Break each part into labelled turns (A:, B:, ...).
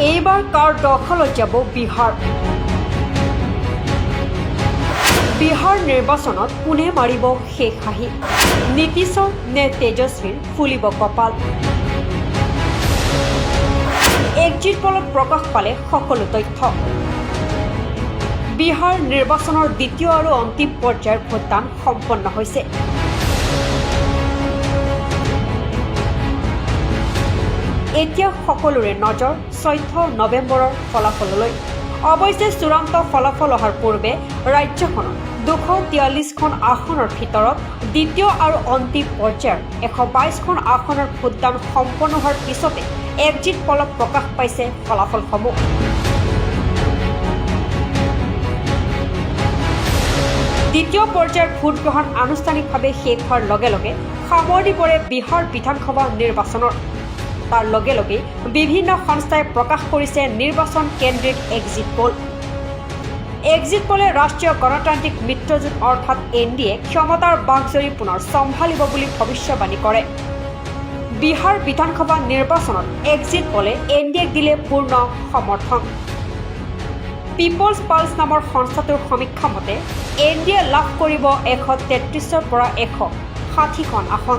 A: এইবাৰ কাৰ দখলত যাব বিহাৰ? বিহাৰ নিৰ্বাচনত কোনে মাৰিব শেষ হাঁহি? নীতিশৰ নে তেজস্বীৰ ফুলিব কপাল? এক্সিট পলত প্ৰকাশ পালে সকলো তথ্য। বিহাৰ নিৰ্বাচনৰ দ্বিতীয় আৰু অন্তিম পৰ্যায়ৰ ভোটদান সম্পন্ন হৈছে। এতিয়া সকলোৰে নজৰ চৈধ্য নৱেম্বৰৰ ফলাফললৈ। অৱশ্যে, চূড়ান্ত ফলাফল অহাৰ পূৰ্বে ৰাজ্যখনত দুশ তিয়াল্লিছখন আসনৰ ভিতৰত দ্বিতীয় আৰু অন্তিম পৰ্যায়ৰ এশ বাইছখন আসনৰ ভোটদান সম্পন্ন হোৱাৰ পিছতে এক্সিট পলত প্ৰকাশ পাইছে ফলাফলসমূহ। দ্বিতীয় পৰ্যায়ৰ ভোটগ্ৰহণ আনুষ্ঠানিকভাৱে শেষ হোৱাৰ লগে লগে সামৰণি পৰে বিহাৰ বিধানসভা নিৰ্বাচনৰ। তাৰ লগে লগে বিভিন্ন সংস্থাই প্ৰকাশ কৰিছে নিৰ্বাচন কেন্দ্ৰিক এক্সিট পল এক্সিট পলে ৰাষ্ট্ৰীয় গণতান্ত্ৰিক মিত্ৰজোঁট অৰ্থাৎ এন ডি এ ক্ষমতাৰ বাঘজৰী পুনৰ চম্ভালিব বুলি ভৱিষ্যবাণী কৰে। বিহাৰ বিধানসভা নিৰ্বাচনত এক্সিট পলে এন ডি এক দিলে পূৰ্ণ সমৰ্থন। পিপলছ পালছ নামৰ সংস্থাটোৰ সমীক্ষা মতে, এন ডি এ লাভ কৰিব এশ তেত্ৰিছৰ পৰা এশ ষাঠিখন আসন।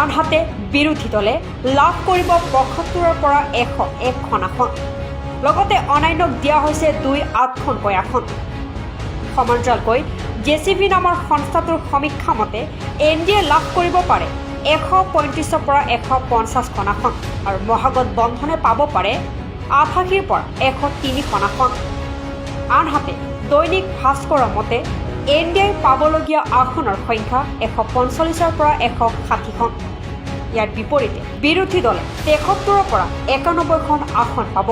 A: আনহাতে বিৰোধী দলে লাভ কৰিব পঁয়সত্তৰৰ পৰা এশ একখন আসন লগতে অন্যান্যক দিয়া হৈছে দুই আঠখনকৈ আসন সমান্তৰালকৈ জে চি বি নামৰ সংস্থাটোৰ সমীক্ষা মতে, এন ডি এ লাভ কৰিব পাৰে এশ পঁয়ত্ৰিছৰ পৰা এশ পঞ্চাছখন আসন আৰু মহাগঠবন্ধনে পাব পাৰে আঠাশীৰ পৰা এশ তিনিখন আসন আনহাতে, দৈনিক ভাস্কৰৰ মতে এন ডি এ পাবলগীয়া আসনৰ সংখ্যা এশ পঞ্চল্লিছৰ পৰা এশ ষাঠিখন। ইয়াৰ বিপৰীতে বিৰোধী দলে তেসত্তৰৰ পৰা একানব্বৈখন আসন পাব।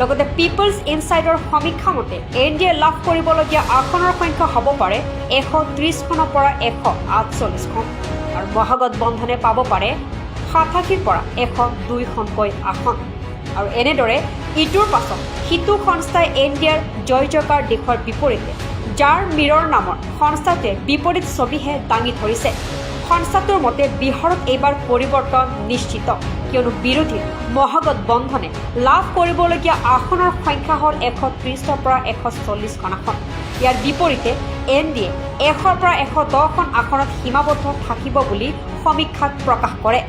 A: লগতে পিপলছ ইনচাইডৰ সমীক্ষা মতে এন ডি এ লাভ কৰিবলগীয়া আসনৰ সংখ্যা হ'ব পাৰে এশ ত্ৰিছখনৰ পৰা এশ আঠচল্লিছখন। আৰু মহাগঠবন্ধনে পাব পাৰে সাতাশীৰ পৰা এশ দুইখনকৈ আসন। আৰু এনেদৰে ইটোৰ পাছত সিটো সংস্থাই এন ডি এৰ জয় জয়কাৰ দেশৰ বিপৰীতে যাৰ মিৰৰ নামৰ সংস্থাটোৱে বিপৰীত ছবিহে দাঙি ধৰিছে। সংস্থাটোৰ মতে বিহাৰত এইবাৰ পৰিৱৰ্তন নিশ্চিত, কিয়নো বিৰোধী মহাগঠবন্ধনে লাভ কৰিবলগীয়া আসনৰ সংখ্যা হ'ল এশ ত্ৰিছৰ পৰা এশ চল্লিছখন আসন। ইয়াৰ বিপৰীতে এন ডি এ এশৰ পৰা এশ দহখন আসনত সীমাবদ্ধ থাকিব বুলি সমীক্ষাত প্ৰকাশ কৰে।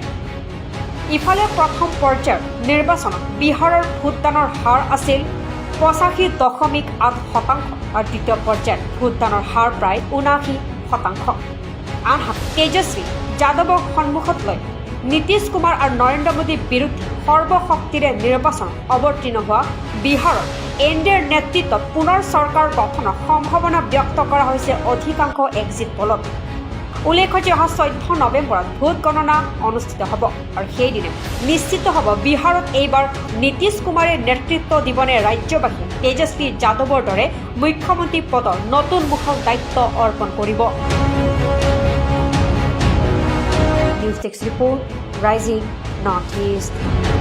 A: ইফালে প্ৰথম পৰ্যায়ৰ নিৰ্বাচনত বিহাৰৰ ভোটদানৰ হাৰ আছিল পঁচাশী দশমিক আঠ শতাংশ আৰু দ্বিতীয় পৰ্যায়ত ভোটদানৰ হাৰ প্ৰায় ঊনাশী শতাংশ। আনহাতে তেজস্বী যাদৱক সন্মুখত লৈ নীতিশ কুমাৰ আৰু নৰেন্দ্ৰ মোদীৰ বিৰুদ্ধে সৰ্বশক্তিৰে নিৰ্বাচনত অৱতীৰ্ণ হোৱা বিহাৰত এন ডি এৰ নেতৃত্বত পুনৰ চৰকাৰ গঠনৰ সম্ভাৱনা ব্যক্ত কৰা হৈছে অধিকাংশ এক্সিট পলত উল্লেখ্য যে অহা চৈধ্য নৱেম্বৰত ভোট গণনা অনুষ্ঠিত হ'ব আৰু সেইদিনা নিশ্চিত হ'ব বিহাৰত এইবাৰ নীতিশ কুমাৰে নেতৃত্ব দিবনে ৰাজ্যবাসীয়ে তেজস্বী যাদৱৰ দৰে মুখ্যমন্ত্ৰী পদৰ নতুন মুখক দায়িত্ব অৰ্পণ কৰিব। News desk report, rising, north east.